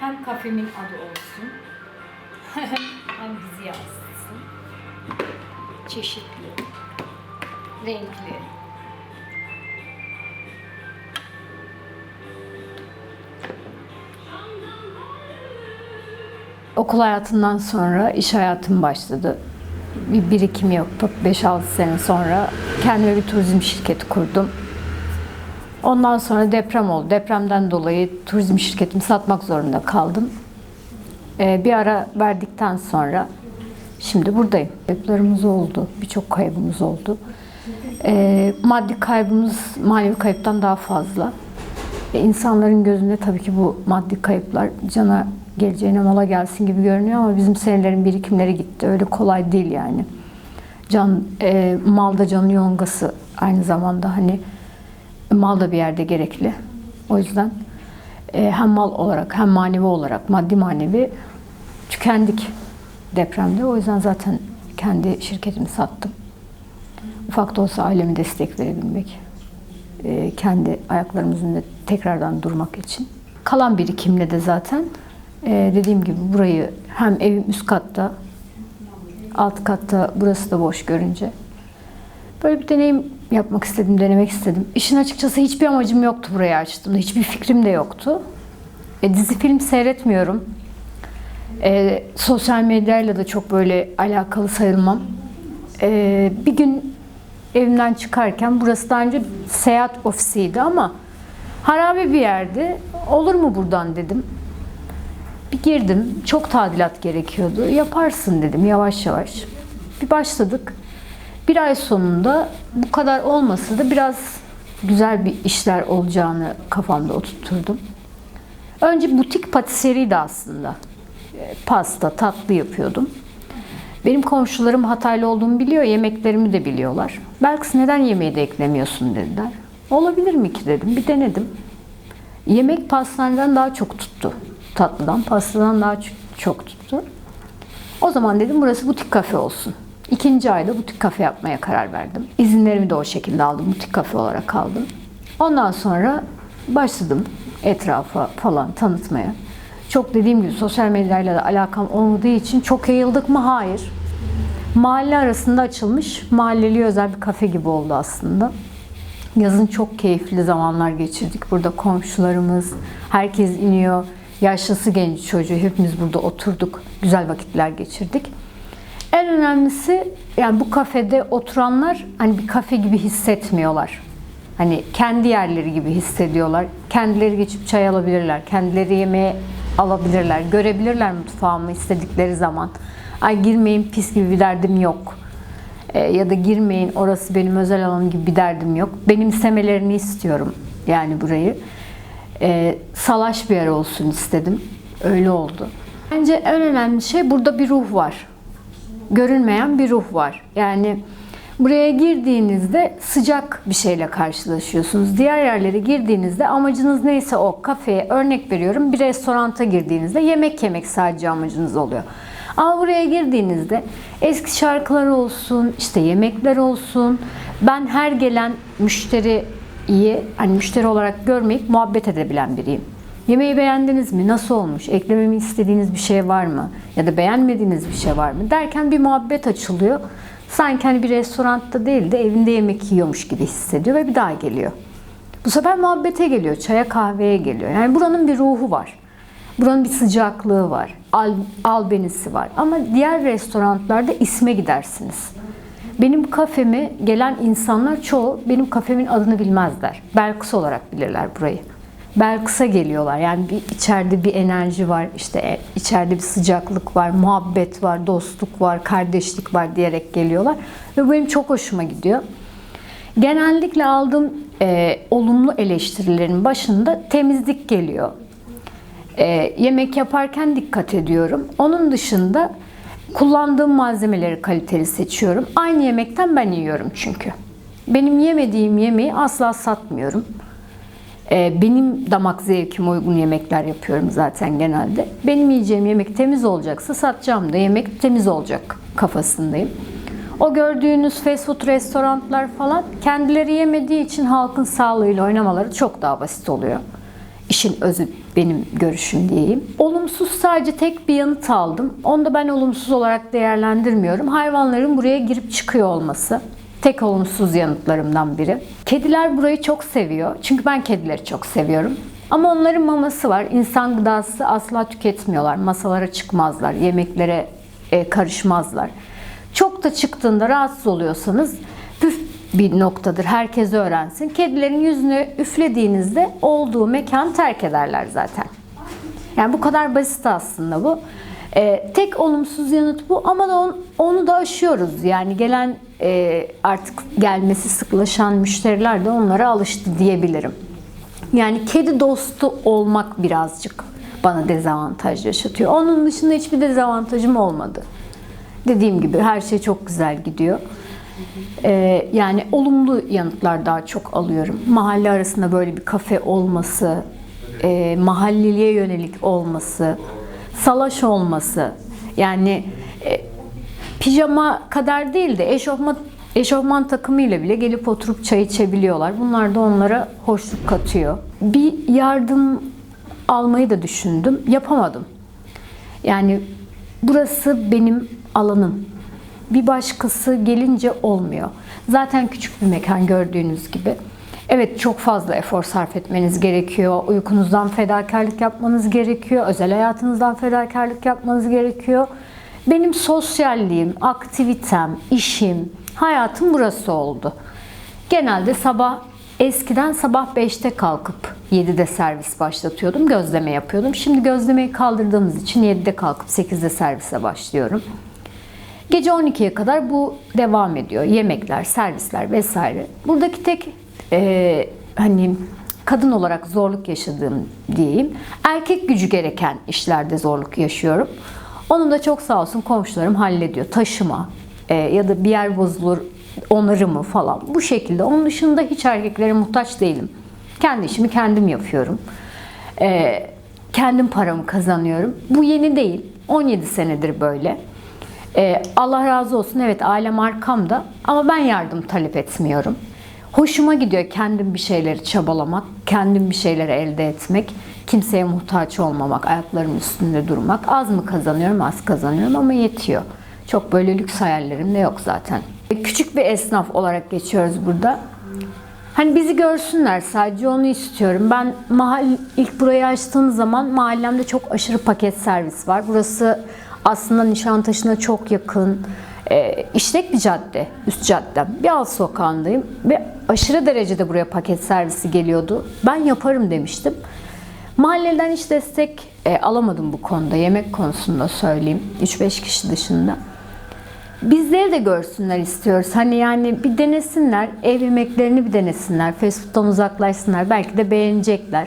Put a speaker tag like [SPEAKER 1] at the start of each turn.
[SPEAKER 1] Hem kafemin adı olsun. hem bizi yansıtsın. Çeşitli. Renkli. Okul hayatından sonra iş hayatım başladı. Bir birikim yapıp 5-6 sene sonra kendime bir turizm şirketi kurdum. Ondan sonra deprem oldu. Depremden dolayı turizm şirketimi satmak zorunda kaldım. Ee, bir ara verdikten sonra şimdi buradayım. Kayıplarımız oldu. Birçok kaybımız oldu. Ee, maddi kaybımız manevi kayıptan daha fazla. E, insanların gözünde tabii ki bu maddi kayıplar cana geleceğine mala gelsin gibi görünüyor ama bizim senelerin birikimleri gitti. Öyle kolay değil yani. Can e, malda canın yongası aynı zamanda hani mal da bir yerde gerekli. O yüzden e, hem mal olarak hem manevi olarak maddi manevi tükendik depremde. O yüzden zaten kendi şirketimi sattım. Ufak da olsa aileme destek verebilmek, e, kendi ayaklarımızın tekrardan durmak için. Kalan birikimle de zaten e, dediğim gibi burayı hem evim üst katta, alt katta burası da boş görünce böyle bir deneyim yapmak istedim, denemek istedim. İşin açıkçası hiçbir amacım yoktu burayı açtığımda, hiçbir fikrim de yoktu. E, dizi film seyretmiyorum. E, sosyal medyayla da çok böyle alakalı sayılmam. E, bir gün evimden çıkarken burası daha önce seyahat ofisiydi ama harabe bir yerdi. Olur mu buradan dedim. Bir girdim. Çok tadilat gerekiyordu. Yaparsın dedim yavaş yavaş. Bir başladık. Bir ay sonunda bu kadar olmasa da biraz güzel bir işler olacağını kafamda oturtturdum. Önce butik patiseriydi aslında. E, Pasta, tatlı yapıyordum. Benim komşularım Hataylı olduğumu biliyor, yemeklerimi de biliyorlar. Belki neden yemeği de eklemiyorsun dediler. Olabilir mi ki dedim, bir denedim. Yemek pastaneden daha çok tuttu. Tatlıdan, pastadan daha çok tuttu. O zaman dedim burası butik kafe olsun. İkinci ayda butik kafe yapmaya karar verdim. İzinlerimi de o şekilde aldım. Butik kafe olarak aldım. Ondan sonra başladım etrafa falan tanıtmaya. Çok dediğim gibi sosyal medyayla da alakam olmadığı için çok yayıldık mı? Hayır. Mahalle arasında açılmış, mahalleli özel bir kafe gibi oldu aslında. Yazın çok keyifli zamanlar geçirdik. Burada komşularımız, herkes iniyor. Yaşlısı genç çocuğu hepimiz burada oturduk. Güzel vakitler geçirdik. En önemlisi yani bu kafede oturanlar hani bir kafe gibi hissetmiyorlar. Hani kendi yerleri gibi hissediyorlar. Kendileri geçip çay alabilirler. Kendileri yemeğe alabilirler. Görebilirler mutfağımı istedikleri zaman. Ay girmeyin pis gibi bir derdim yok. E, ya da girmeyin orası benim özel alanım gibi bir derdim yok. Benimsemelerini istiyorum yani burayı. E, salaş bir yer olsun istedim. Öyle oldu. Bence en önemli şey burada bir ruh var görünmeyen bir ruh var. Yani buraya girdiğinizde sıcak bir şeyle karşılaşıyorsunuz. Diğer yerlere girdiğinizde amacınız neyse o kafeye örnek veriyorum bir restoranta girdiğinizde yemek yemek sadece amacınız oluyor. Ama buraya girdiğinizde eski şarkılar olsun, işte yemekler olsun. Ben her gelen müşteriyi hani müşteri olarak görmeyip muhabbet edebilen biriyim. Yemeği beğendiniz mi? Nasıl olmuş? Eklememi istediğiniz bir şey var mı? Ya da beğenmediğiniz bir şey var mı? Derken bir muhabbet açılıyor. Sanki hani bir restoranda değil de evinde yemek yiyormuş gibi hissediyor ve bir daha geliyor. Bu sefer muhabbete geliyor, çaya kahveye geliyor. Yani buranın bir ruhu var. Buranın bir sıcaklığı var. Al, albenisi var. Ama diğer restoranlarda isme gidersiniz. Benim kafemi gelen insanlar çoğu benim kafemin adını bilmezler. Belkıs olarak bilirler burayı. Belkıs'a geliyorlar. Yani bir içeride bir enerji var, işte e, içeride bir sıcaklık var, muhabbet var, dostluk var, kardeşlik var diyerek geliyorlar. Ve bu benim çok hoşuma gidiyor. Genellikle aldığım e, olumlu eleştirilerin başında temizlik geliyor. E, yemek yaparken dikkat ediyorum. Onun dışında kullandığım malzemeleri kaliteli seçiyorum. Aynı yemekten ben yiyorum çünkü. Benim yemediğim yemeği asla satmıyorum. Ee, benim damak zevkime uygun yemekler yapıyorum zaten genelde. Benim yiyeceğim yemek temiz olacaksa satacağım da yemek temiz olacak kafasındayım. O gördüğünüz fast food restoranlar falan kendileri yemediği için halkın sağlığıyla oynamaları çok daha basit oluyor. işin özü benim görüşüm diyeyim. Olumsuz sadece tek bir yanıt aldım. Onu da ben olumsuz olarak değerlendirmiyorum. Hayvanların buraya girip çıkıyor olması. Tek olumsuz yanıtlarımdan biri. Kediler burayı çok seviyor. Çünkü ben kedileri çok seviyorum. Ama onların maması var. İnsan gıdası asla tüketmiyorlar. Masalara çıkmazlar. Yemeklere e, karışmazlar. Çok da çıktığında rahatsız oluyorsanız püf bir noktadır. Herkes öğrensin. Kedilerin yüzüne üflediğinizde olduğu mekan terk ederler zaten. Yani bu kadar basit aslında bu. Ee, tek olumsuz yanıt bu ama da on- onu da aşıyoruz. Yani gelen e, artık gelmesi sıklaşan müşteriler de onlara alıştı diyebilirim. Yani kedi dostu olmak birazcık bana dezavantaj yaşatıyor. Onun dışında hiçbir dezavantajım olmadı. Dediğim gibi her şey çok güzel gidiyor. Ee, yani olumlu yanıtlar daha çok alıyorum. Mahalle arasında böyle bir kafe olması, e, mahalleliye yönelik olması, salaş olması. Yani e, pijama kadar değil de eşofman eşofman takımıyla bile gelip oturup çay içebiliyorlar. Bunlar da onlara hoşluk katıyor. Bir yardım almayı da düşündüm. Yapamadım. Yani burası benim alanım. Bir başkası gelince olmuyor. Zaten küçük bir mekan gördüğünüz gibi. Evet çok fazla efor sarf etmeniz gerekiyor. Uykunuzdan fedakarlık yapmanız gerekiyor. Özel hayatınızdan fedakarlık yapmanız gerekiyor. Benim sosyalliğim, aktivitem, işim, hayatım burası oldu. Genelde sabah eskiden sabah 5'te kalkıp 7'de servis başlatıyordum. Gözleme yapıyordum. Şimdi gözlemeyi kaldırdığımız için 7'de kalkıp 8'de servise başlıyorum. Gece 12'ye kadar bu devam ediyor. Yemekler, servisler vesaire. Buradaki tek e, hani kadın olarak zorluk yaşadığım diyeyim. Erkek gücü gereken işlerde zorluk yaşıyorum. Onun da çok sağ olsun komşularım hallediyor. Taşıma e, ya da bir yer bozulur onarımı falan. Bu şekilde. Onun dışında hiç erkeklere muhtaç değilim. Kendi işimi kendim yapıyorum. E, kendim paramı kazanıyorum. Bu yeni değil. 17 senedir böyle. Ee, Allah razı olsun evet ailem arkamda ama ben yardım talep etmiyorum. Hoşuma gidiyor kendim bir şeyleri çabalamak, kendim bir şeyleri elde etmek, kimseye muhtaç olmamak, ayaklarımın üstünde durmak. Az mı kazanıyorum, az kazanıyorum ama yetiyor. Çok böyle lüks hayallerim de yok zaten. Küçük bir esnaf olarak geçiyoruz burada. Hani bizi görsünler sadece onu istiyorum. Ben mahal ilk burayı açtığım zaman mahallemde çok aşırı paket servis var. Burası aslında Nişantaşı'na çok yakın. E, işlek bir cadde, üst caddem. Bir alt sokağındayım ve aşırı derecede buraya paket servisi geliyordu. Ben yaparım demiştim. Mahalleden hiç destek e, alamadım bu konuda. Yemek konusunda söyleyeyim. 3-5 kişi dışında. Bizleri de görsünler istiyoruz. Hani yani bir denesinler, ev yemeklerini bir denesinler, fast food'dan uzaklaşsınlar. Belki de beğenecekler.